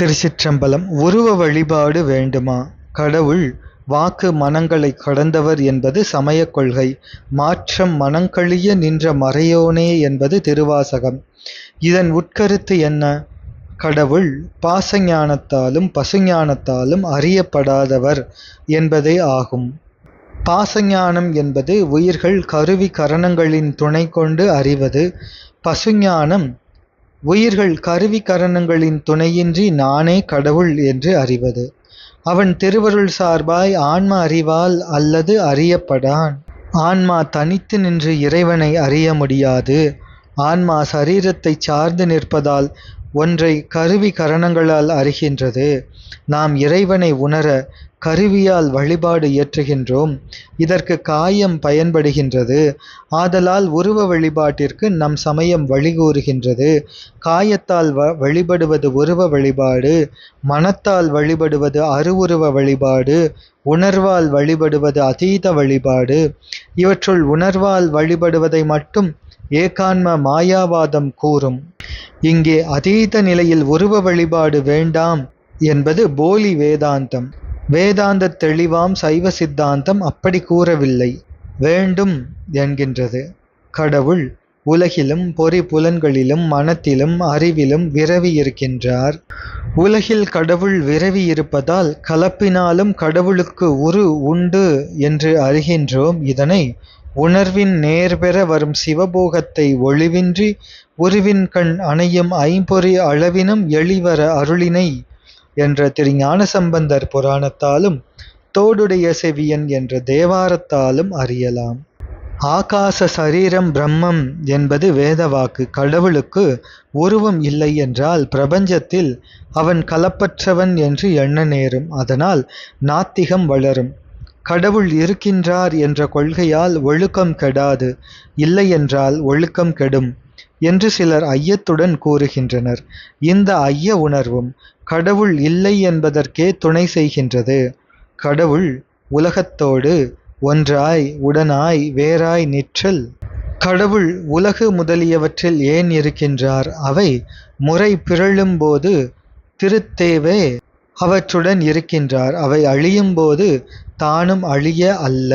திருச்சிற்றம்பலம் உருவ வழிபாடு வேண்டுமா? கடவுள் வாக்கு மனங்களை கடந்தவர் என்பது சமயக் கொள்கை. மாற்றம் மனங்கழிய நின்ற மறையோனே என்பது திருவாசகம். இதன் உட்கருத்து என்ன? கடவுள் பாசஞானத்தாலும் பசுஞானத்தாலும் அறியப்படாதவர் என்பதே ஆகும். பாசஞானம் என்பது உயிர்கள் கருவி கரணங்களின் துணை கொண்டு அறிவது. பசுஞானம் உயிர்கள் கருவி கரணங்களின் துணையின்றி நானே கடவுள் என்று அறிவது. அவன் திருவருள் சார்பாய் ஆன்ம அறிவால் அல்லது அறியப்படான். ஆன்மா தனித்து நின்று இறைவனை அறிய முடியாது. ஆன்மா சரீரத்தை சார்ந்து நிற்பதால் ஒன்றை கருவி கரணங்களால் அறிகின்றது. நாம் இறைவனை உணர கருவியால் வழிபாடு இயற்றுகின்றோம். இதற்கு காயம் பயன்படுகின்றது. ஆதலால் உருவ வழிபாட்டிற்கு நம் சமயம் வழிகூறுகின்றது. காயத்தால் வ வழிபடுவது உருவ வழிபாடு மனத்தால் வழிபடுவது அருவுருவ வழிபாடு உணர்வால் வழிபடுவது அதீத வழிபாடு. இவற்றுள் உணர்வால் வழிபடுவதை மட்டும் ஏகான்ம மாயாவாதம் கூறும். இங்கே அதீத நிலையில் உருவ வழிபாடு வேண்டாம் என்பது போலி வேதாந்தம். வேதாந்த தெளிவாம் சைவ சித்தாந்தம் அப்படி கூறவில்லை. வேண்டும் என்கின்றது. கடவுள் உலகிலும் பொறி புலன்களிலும் மனத்திலும் அறிவிலும் விரவி இருக்கின்றார். உலகில் கடவுள் விரவி இருப்பதால் கலப்பினாலும் கடவுளுக்கு உரு உண்டு என்று அறிகின்றோம். இதனை உணர்வின் நேர்பெற வரும் சிவபோகத்தை ஒளிவின்றி உருவின் கண் அணையும் ஐம்பொறி அளவினும் எளிவர அருளினை என்ற திரு ஞானசம்பந்தர் புராணத்தாலும் தோடுடைய செவியன் என்ற தேவாரத்தாலும் அறியலாம். ஆகாச சரீரம் பிரம்மம் என்பது வேதவாக்கு கடவுளுக்கு உருவம் இல்லை என்றால் பிரபஞ்சத்தில் அவன் கலப்பற்றவன் என்று எண்ண நேரும். அதனால் நாத்திகம் வளரும். கடவுள் இருக்கின்றார் என்ற கொள்கையால் ஒழுக்கம் கெடாது இல்லை என்றால் ஒழுக்கம் கெடும் என்று சிலர் ஐயத்துடன் கூறுகின்றனர். இந்த ஐய உணர்வும் கடவுள் இல்லை என்பதற்கே துணை செய்கின்றது. கடவுள் உலகத்தோடு ஒன்றாய் உடனாய் வேறாய் நிற்றல். கடவுள் உலகு முதலியவற்றில் ஏன் இருக்கின்றார்? அவை முறை பிறழும்போது திருத்தேவே அவற்றுடன் இருக்கின்றார். அவை அழியும்போது தானும் அழிய அல்ல.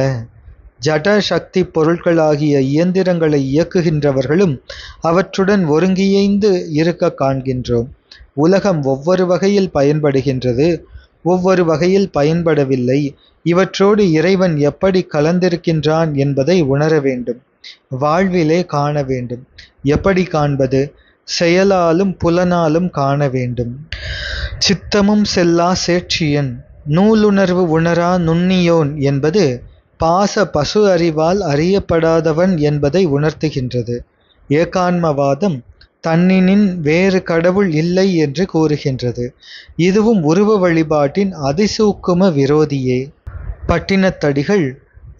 ஜட சக்தி பொருட்களாகிய இயந்திரங்களை இயக்குகின்றவர்களும் அவற்றுடன் ஒருங்கியைந்து இருக்க காண்கின்றோம். உலகம் ஒவ்வொரு வகையில் பயன்படுகின்றது. ஒவ்வொரு வகையில் பயன்படவில்லை. இவற்றோடு இறைவன் எப்படி கலந்திருக்கின்றான் என்பதை உணர வேண்டும். வாழ்விலே காண வேண்டும். எப்படி காண்பது? செயலாலும் புலனாலும் காண வேண்டும். சித்தமும் செல்லா சேட்சியன் நூலுணர்வு உணரா நுண்ணியோன் என்பது பாச பசு அறிவால் அறியப்படாதவன் என்பதை உணர்த்துகின்றது. ஏகான்மவாதம் தன்னினின் வேறு கடவுள் இல்லை என்று கூறுகின்றது. இதுவும் உருவ வழிபாட்டின் அதிசூக்கும விரோதியே. பட்டினத்தடிகள்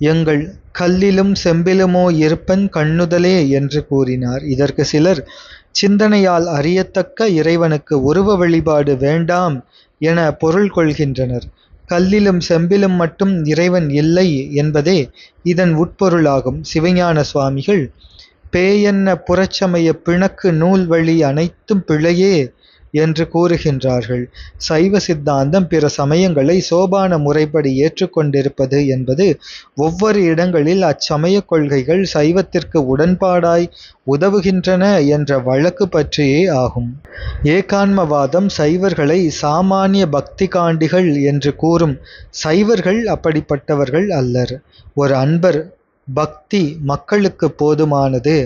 எங்கள் கல்லிலும் செம்பிலுமோ இருப்பன் கண்ணுதலே என்று கூறினார். இதற்கு சிலர் சிந்தனையால் அறியத்தக்க இறைவனுக்கு உருவ வழிபாடு வேண்டாம் என பொருள் கொள்கின்றனர். கல்லிலும் செம்பிலும் மட்டும் இறைவன் இல்லை என்பதே இதன் உட்பொருளாகும். சிவஞான சுவாமிகள் பேயென்ன புறச்சமய பிணக்கு நூல் வழி அனைத்தும் பிழையே என்று கூறுகின்றார்கள். சைவ சித்தாந்தம் பிற சமயங்களை சோபான முறைப்படி ஏற்றுக்கொண்டிருப்பது என்பது ஒவ்வொரு இடங்களில் அச்சமய கொள்கைகள் சைவத்திற்கு உடன்பாடாய் உதவுகின்றன என்ற வழக்கு பற்றியே ஆகும். ஏகான்மவாதம் சைவர்களை சாமானிய பக்தி காண்டிகள் என்று கூறும் சைவர்கள் அப்படிப்பட்டவர்கள் அல்லர். ஒரு அன்பர் பக்தி மக்களுக்கு போதுமானது.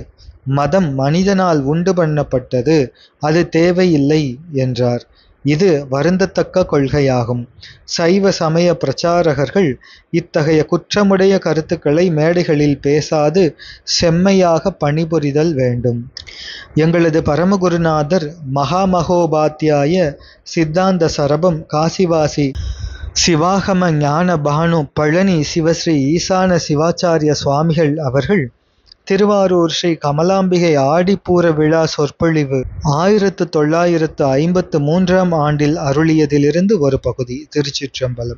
மதம் மனிதனால் உண்டு பண்ணப்பட்டது அது தேவையில்லை என்றார். இது வருந்தத்தக்க கொள்கையாகும். சைவ சமய பிரச்சாரகர்கள் இத்தகைய குற்றமுடைய கருத்துக்களை மேடைகளில் பேசாது செம்மையாக பணிபுரிதல் வேண்டும். எங்களது பரமகுருநாதர் மகாமகோபாத்தியாய சித்தாந்த சரபம் காசிவாசி சிவாகம ஞான பானு பழனி சிவஸ்ரீ ஈசான சிவாச்சாரிய சுவாமிகள் அவர்கள் திருவாரூர் ஸ்ரீ கமலாம்பிகை ஆடிப்பூர விழா சொற்பொழிவு ஆயிரத்து தொள்ளாயிரத்து ஐம்பத்து மூன்றாம் ஆண்டில் அருளியதிலிருந்து ஒரு பகுதி திருச்சிற்றம்பலம்.